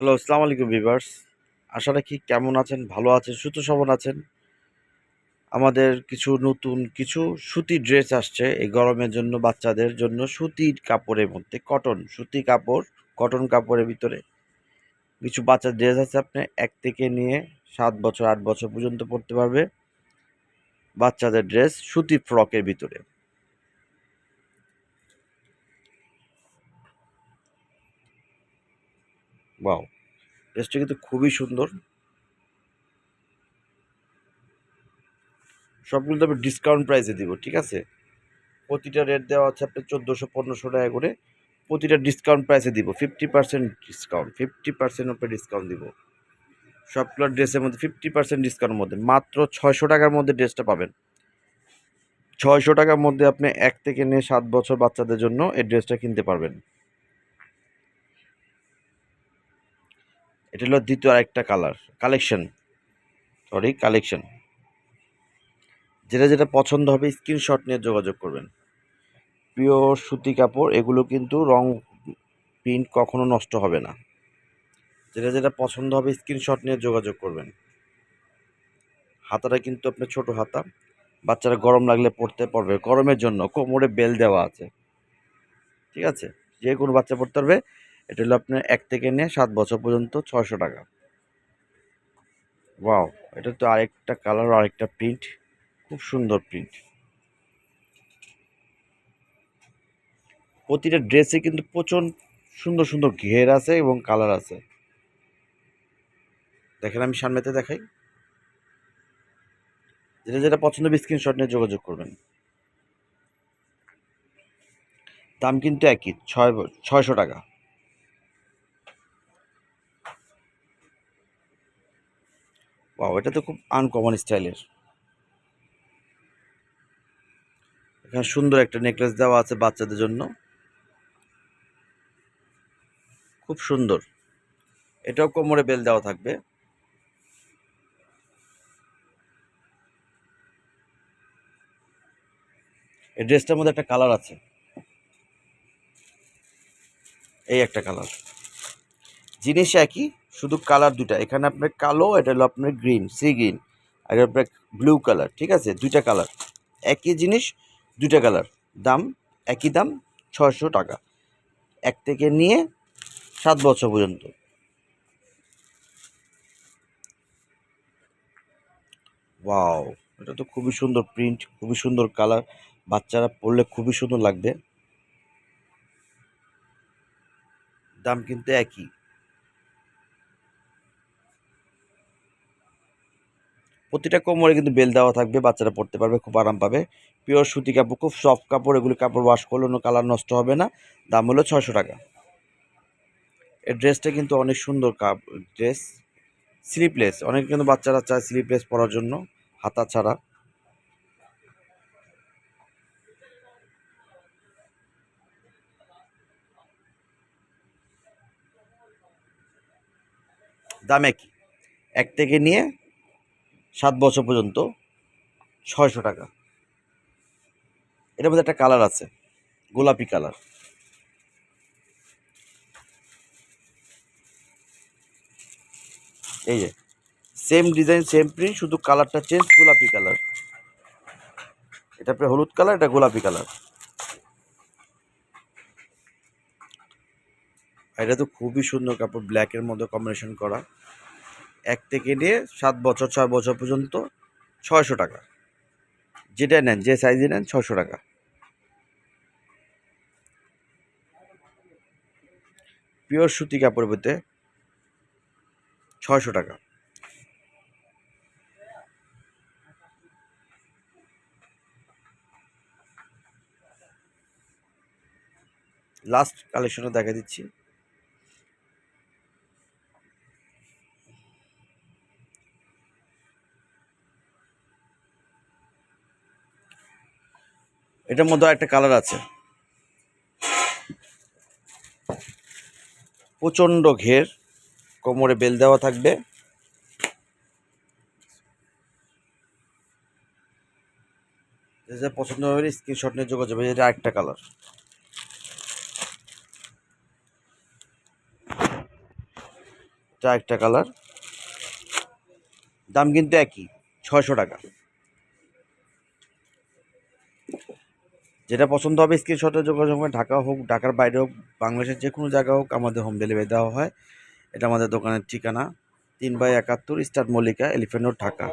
Hello, আসসালামু আলাইকুম viewers আশা রাখি কেমন আছেন? ভালো আছেন? সুতো সবন আছেন? আমাদের কিছু নতুন কিছু সুতির ড্রেস আসছে এই গরমের জন্য, বাচ্চাদের জন্য সুতির কাপড়ের মধ্যে, কটন, সুতি কাপড়, কটন কাপড়ের ভিতরে। কিছু বাচ্চার ড্রেস আছে আপনি এক থেকে নিয়ে সাত বছর, আট বছর পর্যন্ত পরতে পারবে। বাচ্চাদের ড্রেস সুতি ফ্রকের ভিতরে। বাও ড্রেসটা কিন্তু খুবই সুন্দর। সবগুলো তবে ডিসকাউন্ট প্রাইসে দিব, ঠিক আছে? প্রতিটা রেট দেওয়া আছে আপনার চোদ্দোশো, পনেরোশো টাকা করে। প্রতিটা ডিসকাউন্ট প্রাইসে দিব fifty percent discount fifty percent উপরে ডিসকাউন্ট দিব। সবগুলো ড্রেসের মধ্যে ফিফটি পার্সেন্ট ডিসকাউন্টের মধ্যে, মাত্র ছয়শো টাকার মধ্যে ড্রেসটা পাবেন। ছয়শো টাকার মধ্যে আপনি এক থেকে নিয়ে সাত বছর বাচ্চাদের জন্য এই ড্রেসটা কিনতে পারবেন। এটা হলো দ্বিতীয় আরেকটা কালার কালেকশন সরি কালেকশন যেটা যেটা পছন্দ হবে স্ক্রিনশট নিয়ে যোগাযোগ করবেন। পিওর সুতি কাপড়, এগুলো কিন্তু রং প্রিন্ট কখনো নষ্ট হবে না। যেটা যেটা পছন্দ হবে স্ক্রিনশট নিয়ে যোগাযোগ করবেন। হাতাটা কিন্তু আপনার ছোট হাতা। বাচ্চারা গরম লাগলে পড়তে পারবে। গরমের জন্য কোমরে বেল দেওয়া আছে। ঠিক আছে? যে কোনো বাচ্চা পড়তে পারবে। এটা হলো আপনার এক থেকে নিয়ে সাত বছর পর্যন্ত ছয়শো টাকা। ওয়াও, এটা তো আরেকটা কালার, আরেকটা প্রিন্ট, খুব সুন্দর প্রিন্ট। প্রতিটা ড্রেসে কিন্তু প্রচণ্ড সুন্দর সুন্দর ঘের আছে এবং কালার আছে। দেখেন আমি সামনেতে দেখাই। যেটা যেটা পছন্দ হবে স্ক্রিনশট নিয়ে যোগাযোগ করবেন। দাম কিন্তু একই, ছয় ছয়শো টাকা। বাহ এটা তো খুব আনকমন স্টাইলের এখানে সুন্দর একটা নেকলেস দেওয়া আছে বাচ্চাদের জন্য। খুব সুন্দর। এটাও কোমরে বেল দেওয়া থাকবে। এই ড্রেসটার মধ্যে একটা কালার আছে। এই একটা কালার জিনিস একই। শুধু কালার দুটা এখানে আপনার কালো, এটা হলো আপনার গ্রিন, সি গ্রিন। আর আপনার ব্লু কালার, ঠিক আছে? দুইটা কালার। একই জিনিস, দুইটা কালার। দাম, একই দাম ছশো টাকা। এক থেকে নিয়ে সাত বছর পর্যন্ত। ওয়াও, এটা তো খুবই সুন্দর প্রিন্ট, খুবই সুন্দর কালার। বাচ্চারা পরলে খুবই সুন্দর লাগবে। দাম কিন্তু একই। প্রতিটা কোমরে কিন্তু বেল দেওয়া থাকবে, বাচ্চারা পড়তে পারবে, খুব আরাম পাবে। পিওর সুতি কাপড়, খুব সফট কাপড়, এগুলো কাপড় ওয়াশ করলে কোনো কালার নষ্ট হবে না। দাম হলো ছশো টাকা। এই ড্রেসটা কিন্তু অনেক সুন্দর কাপ ড্রেস স্লিপলেস অনেক কিন্তু বাচ্চারা চায় স্লিপলেস পরার জন্য, হাতা ছাড়া। দাম একই। এক থেকে নিয়ে সাত বছর পর্যন্ত ছয়শো টাকা। এটার মধ্যে একটা কালার আছে, গোলাপি কালার। এই যে সেম ডিজাইন সেম প্রিন্ট শুধু কালারটা চেঞ্জ গোলাপি কালার। এটা আপনার হলুদ কালার, এটা গোলাপি কালার। এটা তো খুবই সুন্দর কাপড় ব্ল্যাকের মধ্যে কম্বিনেশন করা। এক থেকে নিয়ে সাত বছর, ছয় বছর পর্যন্ত ছয়শো টাকা। যেটা নেন, যে সাইজে নেন ছশো টাকা। পিওর সুতি কাপড় পেতে ছয়শো টাকা। লাস্ট কালেকশনে দেখা দিচ্ছি। এটার মধ্যে একটা কালার আছে। প্রচণ্ড ঘের, কোমরে বেল দেওয়া থাকবে। পছন্দ হবে স্ক্রিনশট নিয়ে যোগাযোগ এটা আরেকটা কালার। এটা একটা কালার। দাম কিন্তু একই, ছয়শো টাকা। যেটা পছন্দ হবে স্ক্রিনশটে যোগাযোগ করে ঢাকা হোক, ঢাকার বাইরে হোক, বাংলাদেশের যে কোনো জায়গা হোক, আমাদের হোম ডেলিভারি দেওয়া হয়। এটা আমাদের দোকানের ঠিকানা। তিন বাই একাত্তর স্টার মল্লিকা এলিফেন্ট ঢাকা।